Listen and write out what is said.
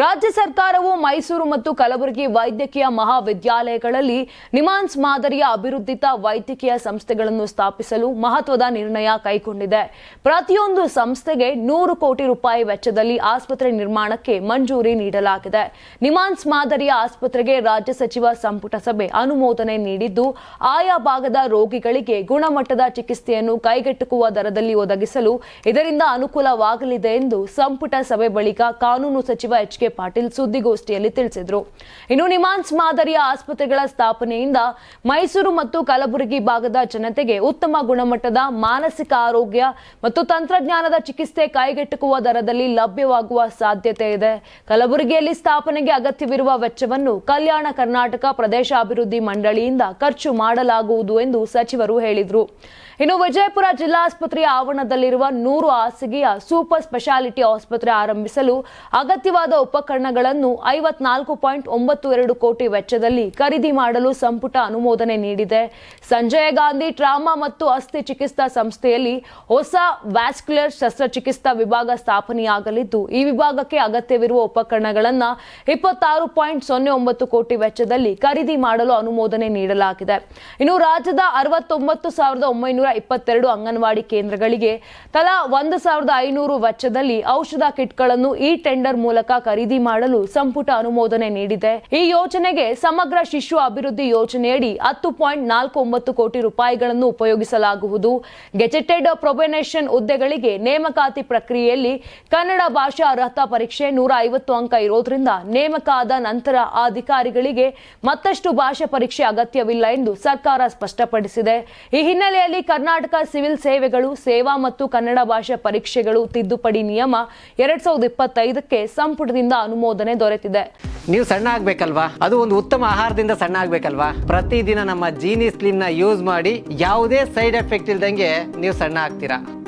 ರಾಜ್ಯ ಸರ್ಕಾರವು ಮೈಸೂರು ಮತ್ತು ಕಲಬುರಗಿ ವೈದ್ಯಕೀಯ ಮಹಾವಿದ್ಯಾಲಯಗಳಲ್ಲಿ ನಿಮಾನ್ಸ್ ಮಾದರಿಯ ಅಭಿವೃದ್ಧಿತ ವೈದ್ಯಕೀಯ ಸಂಸ್ಥೆಗಳನ್ನು ಸ್ಥಾಪಿಸಲು ಮಹತ್ವದ ನಿರ್ಣಯ ಕೈಗೊಂಡಿದೆ. ಪ್ರತಿಯೊಂದು ಸಂಸ್ಥೆಗೆ ನೂರು ಕೋಟಿ ರೂಪಾಯಿ ವೆಚ್ಚದಲ್ಲಿ ಆಸ್ಪತ್ರೆ ನಿರ್ಮಾಣಕ್ಕೆ ಮಂಜೂರಿ ನೀಡಲಾಗಿದೆ. ನಿಮಾನ್ಸ್ ಮಾದರಿಯ ಆಸ್ಪತ್ರೆಗೆ ರಾಜ್ಯ ಸಚಿವ ಸಂಪುಟ ಸಭೆ ಅನುಮೋದನೆ ನೀಡಿದ್ದು, ಆಯಾ ಭಾಗದ ರೋಗಿಗಳಿಗೆ ಗುಣಮಟ್ಟದ ಚಿಕಿತ್ಸೆಯನ್ನು ಕೈಗೆಟುಕುವ ದರದಲ್ಲಿ ಒದಗಿಸಲು ಇದರಿಂದ ಅನುಕೂಲವಾಗಲಿದೆ ಎಂದು ಸಂಪುಟ ಸಭೆ ಬಳಿಕ ಕಾನೂನು ಸಚಿವ ಎಚ್ ಕೆ ಪಾಟೀಲ್ ಸುದ್ದಿಗೋಷ್ಠಿಯಲ್ಲಿ ತಿಳಿಸಿದರು. ಇನ್ನು ನಿಮಾನ್ಸ್ ಮಾದರಿಯ ಆಸ್ಪತ್ರೆಗಳ ಸ್ಥಾಪನೆಯಿಂದ ಮೈಸೂರು ಮತ್ತು ಕಲಬುರಗಿ ಭಾಗದ ಜನತೆಗೆ ಉತ್ತಮ ಗುಣಮಟ್ಟದ ಮಾನಸಿಕ ಆರೋಗ್ಯ ಮತ್ತು ತಂತ್ರಜ್ಞಾನದ ಚಿಕಿತ್ಸೆ ಕೈಗೆಟುಕುವ ದರದಲ್ಲಿ ಲಭ್ಯವಾಗುವ ಸಾಧ್ಯತೆ ಇದೆ. ಕಲಬುರಗಿಯಲ್ಲಿ ಸ್ಥಾಪನೆಗೆ ಅಗತ್ಯವಿರುವ ವೆಚ್ಚವನ್ನು ಕಲ್ಯಾಣ ಕರ್ನಾಟಕ ಪ್ರದೇಶಾಭಿವೃದ್ಧಿ ಮಂಡಳಿಯಿಂದ ಖರ್ಚು ಮಾಡಲಾಗುವುದು ಎಂದು ಸಚಿವರು ಹೇಳಿದರು. ಇನ್ನು ವಿಜಯಪುರ ಜಿಲ್ಲಾಸ್ಪತ್ರೆಯ ಆವರಣದಲ್ಲಿರುವ ನೂರು ಹಾಸಿಗೆಯ ಸೂಪರ್ ಸ್ಪೆಷಾಲಿಟಿ ಆಸ್ಪತ್ರೆ ಆರಂಭಿಸಲು ಅಗತ್ಯವಾದ ಉಪಕರಣಗಳನ್ನು ಐವತ್ನಾಲ್ಕು ಪಾಯಿಂಟ್ ಒಂಬತ್ತು ಎರಡು ಕೋಟಿ ವೆಚ್ಚದಲ್ಲಿ ಖರೀದಿ ಮಾಡಲು ಸಂಪುಟ ಅನುಮೋದನೆ ನೀಡಿದೆ. ಸಂಜಯ ಗಾಂಧಿ ಟ್ರಾಮಾ ಮತ್ತು ಅಸ್ಥಿ ಚಿಕಿತ್ಸಾ ಸಂಸ್ಥೆಯಲ್ಲಿ ಹೊಸ ವ್ಯಾಸ್ಕ್ಯುಲರ್ ಶಸ್ತ್ರಚಿಕಿತ್ಸಾ ವಿಭಾಗ ಸ್ಥಾಪನೆಯಾಗಲಿದ್ದು, ಈ ವಿಭಾಗಕ್ಕೆ ಅಗತ್ಯವಿರುವ ಉಪಕರಣಗಳನ್ನು ಇಪ್ಪತ್ತಾರು ಪಾಯಿಂಟ್ ಸೊನ್ನೆ ಒಂಬತ್ತು ಕೋಟಿ ವೆಚ್ಚದಲ್ಲಿ ಖರೀದಿ ಮಾಡಲು ಅನುಮೋದನೆ ನೀಡಲಾಗಿದೆ. ಇನ್ನು ರಾಜ್ಯದ ಅರವತ್ತೊಂಬತ್ತು ಸಾವಿರದ ಒಂಬೈನೂರ ಇಪ್ಪತ್ತೆರಡು ಅಂಗನವಾಡಿ ಕೇಂದ್ರಗಳಿಗೆ ತಲಾ ಒಂದು ಸಾವಿರದ ಐನೂರು ವೆಚ್ಚದಲ್ಲಿ ಔಷಧ ಕಿಟ್ಗಳನ್ನು ಈ ಟೆಂಡರ್ ಮೂಲಕ ಖರೀದಿ ಮಾಡಲು ಸಂಪುಟ ಅನುಮೋದನೆ ನೀಡಿದೆ. ಈ ಯೋಜನೆಗೆ ಸಮಗ್ರ ಶಿಶು ಅಭಿವೃದ್ಧಿ ಯೋಜನೆಯಡಿ ಹತ್ತು ಪಾಯಿಂಟ್ ನಾಲ್ಕು ಒಂಬತ್ತು ಕೋಟಿ ರೂಪಾಯಿಗಳನ್ನು ಉಪಯೋಗಿಸಲಾಗುವುದು. ಗೆಜೆಟೆಡ್ ಪ್ರೊಬೆನೇಷನ್ ಹುದ್ದೆಗಳಿಗೆ ನೇಮಕಾತಿ ಪ್ರಕ್ರಿಯೆಯಲ್ಲಿ ಕನ್ನಡ ಭಾಷಾ ಅರ್ಹತಾ ಪರೀಕ್ಷೆ ನೂರ ಐವತ್ತು ಅಂಕ ಇರೋದ್ರಿಂದ ನೇಮಕ ಆದ ನಂತರ ಆ ಅಧಿಕಾರಿಗಳಿಗೆ ಮತ್ತಷ್ಟು ಭಾಷಾ ಪರೀಕ್ಷೆ ಅಗತ್ಯವಿಲ್ಲ ಎಂದು ಸರ್ಕಾರ ಸ್ಪಷ್ಟಪಡಿಸಿದೆ. ಈ ಹಿನ್ನೆಲೆಯಲ್ಲಿ ಕರ್ನಾಟಕ ಸಿವಿಲ್ ಸೇವೆಗಳು, ಸೇವಾ ಮತ್ತು ಕನ್ನಡ ಭಾಷಾ ಪರೀಕ್ಷೆಗಳು ತಿದ್ದುಪಡಿ ನಿಯಮ ಎರಡ್ ಸಾವಿರದ ಇಪ್ಪತ್ತೈದಕ್ಕೆ ಸಂಪುಟದಿಂದ ಅನುಮೋದನೆ ದೊರೆತಿದೆ. ನೀವು ಸಣ್ಣ ಆಗ್ಬೇಕಲ್ವಾ? ಅದು ಒಂದು ಉತ್ತಮ ಆಹಾರದಿಂದ ಸಣ್ಣ ಆಗ್ಬೇಕಲ್ವಾ? ಪ್ರತಿದಿನ ನಮ್ಮ ಜೀನಿ ಸ್ಲಿಮ್ನ ಯೂಸ್ ಮಾಡಿ ಯಾವುದೇ ಸೈಡ್ ಎಫೆಕ್ಟ್ ಇಲ್ದಂಗೆ ನೀವು ಸಣ್ಣ ಆಗ್ತೀರಾ?